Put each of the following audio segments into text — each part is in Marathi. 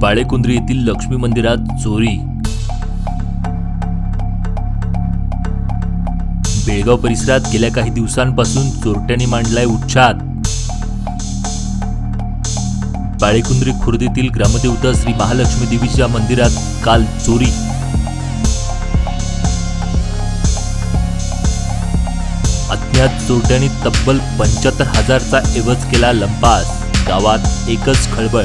बाळेकुंद्री येथील लक्ष्मी मंदिरात चोरी. बेळगाव परिसरात गेल्या काही दिवसांपासून चोरट्यांनी मांडलाय उच्छाद. बाळेकुंद्री खुर्दीतील ग्रामदेवता श्री महालक्ष्मी देवीच्या मंदिरात काल चोरी. अज्ञात चोरट्यांनी तब्बल पंच्याहत्तर हजारचा एवज केला लंपास. गावात एकच खळबळ.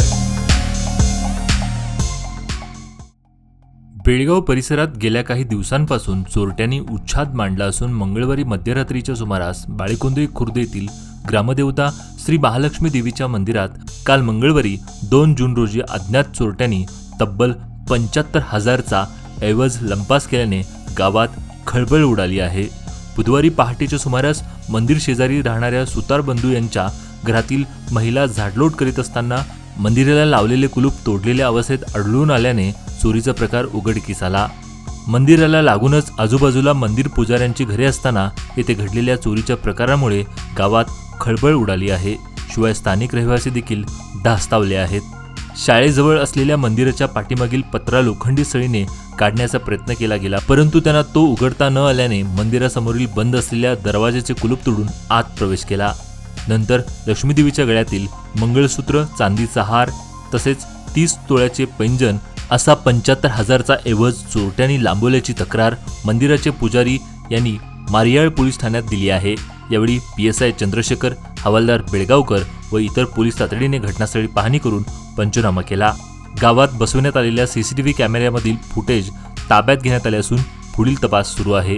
बेळगाव परिसरात गेल्या काही दिवसांपासून चोरट्यांनी उच्छाद मांडला असून मंगळवारी मध्यरात्रीच्या सुमारास बाळेकुंद्री खुर्द येथील ग्रामदेवता श्री महालक्ष्मी देवीच्या मंदिरात काल मंगळवारी दोन जून रोजी अज्ञात चोरट्यांनी तब्बल पंच्याहत्तर हजारचा ऐवज लंपास केल्याने गावात खळबळ उडाली आहे. बुधवारी पहाटेच्या सुमारास मंदिर शेजारी राहणाऱ्या सुतार बंधू यांच्या घरातील महिला झाडलोट करीत असताना मंदिराला लावलेले कुलूप तोडलेल्या अवस्थेत आढळून आल्याने चोरीचा प्रकार उघडकीस आला मंदिराला लागूनच आजूबाजूला मंदिर पुजाऱ्यांची घरे असताना येथे घडलेल्या चोरीच्या प्रकारामुळे गावात खळबळ उडाली आहे. शिवाय स्थानिक रहिवासी देखील धास्तावले आहेत. शाळेजवळ असलेल्या मंदिराच्या पाठीमागील पत्रा लोखंडी सळीने काढण्याचा प्रयत्न केला गेला परंतु त्यांना तो उघडता न आल्याने मंदिरासमोरील बंद असलेल्या दरवाजाचे कुलूप तोडून आत प्रवेश केला. नंतर लक्ष्मीदेवीच्या गळ्यातील मंगळसूत्र चांदीचा हार तसेच तीस तोळ्याचे पैंजन असा पंच्याहत्तर हजारचा ऐवज चोरट्यांनी लांबवल्याची तक्रार मंदिराचे पुजारी यांनी मारियाळ पोलीस ठाण्यात दिली आहे. यावेळी पी एस आय चंद्रशेखर हवालदार बेळगावकर व इतर पोलीस तातडीने घटनास्थळी पाहणी करून पंचनामा केला. गावात बसवण्यात आलेल्या सीसीटीव्ही कॅमेऱ्यामधील फुटेज ताब्यात घेण्यात आले असून पुढील तपास सुरू आहे.